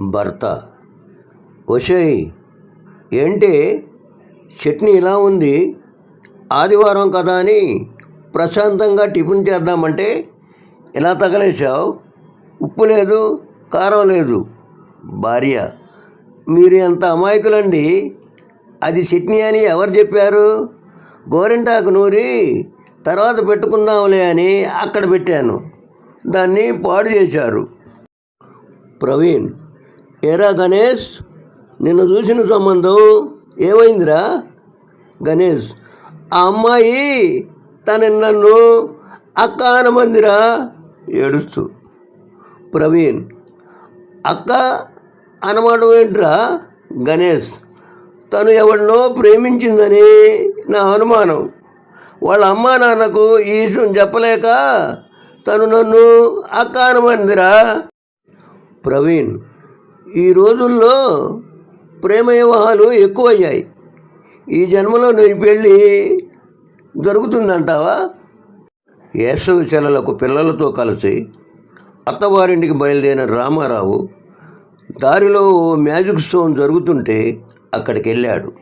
భర్త. ఒషయ్ ఏంటి? చట్నీ ఇలా ఉంది? ఆదివారం కదా అని ప్రశాంతంగా టిఫిన్ చేద్దామంటే ఇలా తగలేశావు? ఉప్పు లేదు కారం లేదు. భార్య మీరు ఎంత అమాయకులండి. అది చట్నీ అని ఎవరు చెప్పారు? గోరింటాకు నూరి తర్వాత పెట్టుకుందాంలే అని అక్కడ పెట్టాను. దాన్ని పాడు చేశారు. ప్రవీణ్ ఏరా గణేష్ నిన్ను చూసిన సంబంధం ఏమైందిరా? గణేష్ ఆ అమ్మాయి తన నన్ను అక్క అనమందిరా ఏడుస్తూ. ప్రవీణ్ అక్క అనమాటం ఏంట్రా? గణేష్ తను ఎవరినో ప్రేమించిందని నా అనుమానం. వాళ్ళ అమ్మా నాన్నకు ఈ విషయం చెప్పలేక తను నన్ను అక్క అనమందిరా ప్రవీణ్ ఈ రోజుల్లో ప్రేమ వివాహాలు ఎక్కువయ్యాయి. ఈ జన్మలో నీ పెళ్ళి జరుగుతుందంటావా? వేసవి సెలవులకు పిల్లలతో కలిసి అత్తవారింటికి బయలుదేరిన రామారావు దారిలో ఓ మ్యాజిక్ స్టోన్ జరుగుతుంటే అక్కడికి వెళ్ళాడు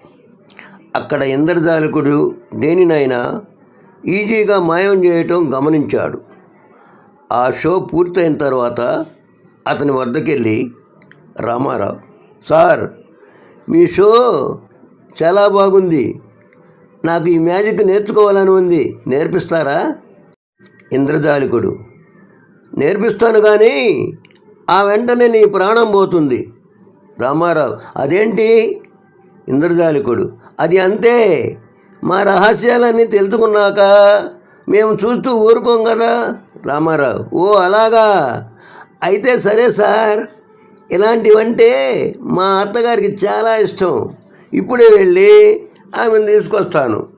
అక్కడ ఇంద్రజాలకుడు దేనినైనా ఈజీగా మాయం చేయటం గమనించాడు. ఆ షో పూర్తయిన తర్వాత అతని వద్దకెళ్ళి రామారావు. సార్ మీ షో చాలా బాగుంది. నాకు ఈ మ్యాజిక్ నేర్చుకోవాలని ఉంది. నేర్పిస్తారా? ఇంద్రజాలికుడు. నేర్పిస్తాను కానీ ఆ వెంటనే నీ ప్రాణం పోతుంది. రామారావు. అదేంటి? ఇంద్రజాలికుడు. అది అంతే. మా రహస్యాలన్నీ తెలుసుకున్నాక మేము చూస్తూ ఊరుకోం కదా. రామారావు. ఓ అలాగా. అయితే సరే సార్. ఇలాంటివంటే మా అత్తగారికి చాలా ఇష్టం. ఇప్పుడే వెళ్ళి ఆమెను తీసుకొస్తాను.